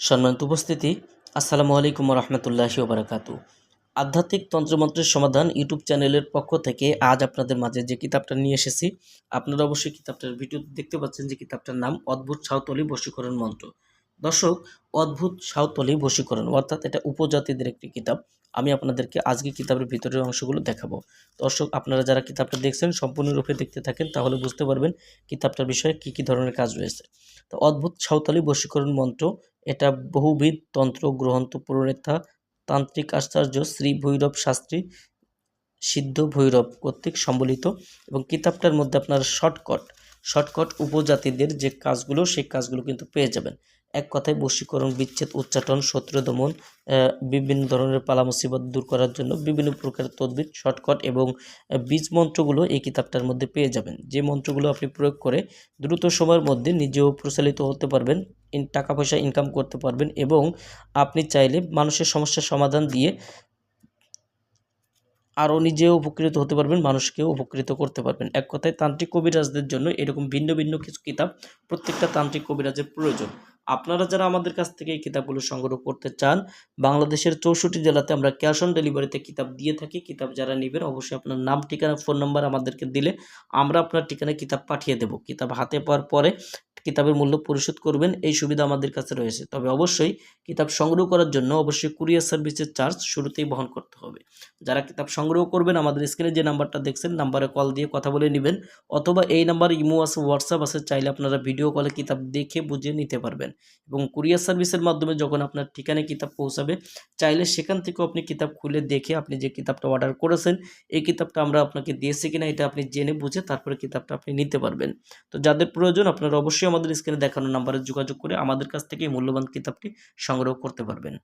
সম্মানিত উপস্থিতি, আসসালামু আলাইকুম রহমতুল্লাহি ওবরাকাতু। আধ্যাত্মিক তন্ত্রমন্ত্রের সমাধান ইউটিউব চ্যানেলের পক্ষ থেকে আজ আপনাদের মাঝে যে কিতাবটা নিয়ে এসেছি, আপনারা অবশ্যই কিতাবটার ভিডিও দেখতে পাচ্ছেন যে কিতাবটার নাম অদ্ভুত সাঁওতলি বশীকরণ মন্ত্র। দর্শক, অদ্ভুত সাঁওতালি বশীকরণ, অর্থাৎ এটা উপজাতিদের একটি কিতাব। আমি আপনাদেরকে আজকে কিতাবের ভিতরের অংশগুলো দেখাবো। দর্শক, আপনারা যারা কিতাবটা দেখছেন, সম্পূর্ণরূপে দেখতে থাকেন, তাহলে বুঝতে পারবেন কিতাবটার বিষয়ে কী কী ধরনের কাজ রয়েছে। তো অদ্ভুত সাঁওতালি বশীকরণ মন্ত্র, এটা বহুবিধ তন্ত্র, গ্রন্থ প্রণেতা তান্ত্রিক আচার্য শ্রী ভৈরব শাস্ত্রী, সিদ্ধ ভৈরব কর্তৃক সম্বলিত এবং কিতাবটার মধ্যে আপনার শর্টকট শর্টকট উপজাতিদের যে কাজগুলো, সেই কাজগুলো কিন্তু পেয়ে যাবেন। এক কথায় বশীকরণ, বিচ্ছেদ, উচ্চাটন, শত্রু দমন বিভিন্ন ধরনের পালা মুসিবত দূর করার জন্য বিভিন্ন প্রকার তদ্বির, শর্টকট এবং বীজ মন্ত্রগুলো এই কিতাবটার মধ্যে পেয়ে যাবেন। যে মন্ত্রগুলো আপনি প্রয়োগ করে দ্রুত সময়ের মধ্যে নিজেও প্রচলিত হতে পারবেন টাকা পয়সা ইনকাম করতে পারবেন এবং আপনি চাইলে মানুষের সমস্যার সমাধান দিয়ে আরও নিজেও উপকৃত হতে পারবেন, মানুষকেও উপকৃত করতে পারবেন। এক কথায়, তান্ত্রিক কবিরাজদের জন্য এরকম ভিন্ন ভিন্ন কিছু কিতাব, প্রত্যেকটা তান্ত্রিক কবিরাজের প্রয়োজন। আপনারা যারা আমাদের কাছ থেকে এই কিতাবগুলো সংগ্রহ করতে চান, বাংলাদেশের চৌষট্টি জেলাতে আমরা ক্যাশ অন ডেলিভারিতে কিতাব দিয়ে থাকি। কিতাব যারা নেবেন, অবশ্যই আপনার নাম, ঠিকানা, ফোন নাম্বার আমাদেরকে দিলে আমরা আপনার ঠিকানায় কিতাব পাঠিয়ে দেব। কিতাব হাতে পাওয়ার পরে কিতাবের মূল্য পরিশোধ করবেন, এই সুবিধা আমাদের কাছে রয়েছে। তবে অবশ্যই কিতাব সংগ্রহ করার জন্য অবশ্যই কুরিয়ার সার্ভিসের চার্জ শুরুতেই বহন করতে হবে। যারা কিতাব সংগ্রহ করবেন, আমাদের স্ক্রিনে যে নাম্বারটা দেখছেন, নাম্বারে কল দিয়ে কথা বলে নেবেন অথবা এই নাম্বার ইমো আছে, হোয়াটসঅ্যাপ আছে, চাইলে আপনারা ভিডিও কলে কিতাব দেখে বুঝে নিতে পারবেন। এবং কুরিয়ার সার্ভিসের মাধ্যমে যখন আপনার ঠিকানায় কিতাব পৌঁছাবে, চাইলে সেখান থেকেও আপনি কিতাব খুলে দেখে আপনি যে কিতাবটা অর্ডার করেছেন, এই কিতাবটা আমরা আপনাকে দিয়েছি কিনা, এটা আপনি জেনে বুঝে তারপরে কিতাবটা আপনি নিতে পারবেন। তো যাদের প্রয়োজন, আপনারা অবশ্যই আমাদের স্ক্রিনে দেখানো নাম্বারে যোগাযোগ করে আমাদের কাছ থেকে মূল্যবান কিতাবটি সংগ্রহ করতে পারবেন।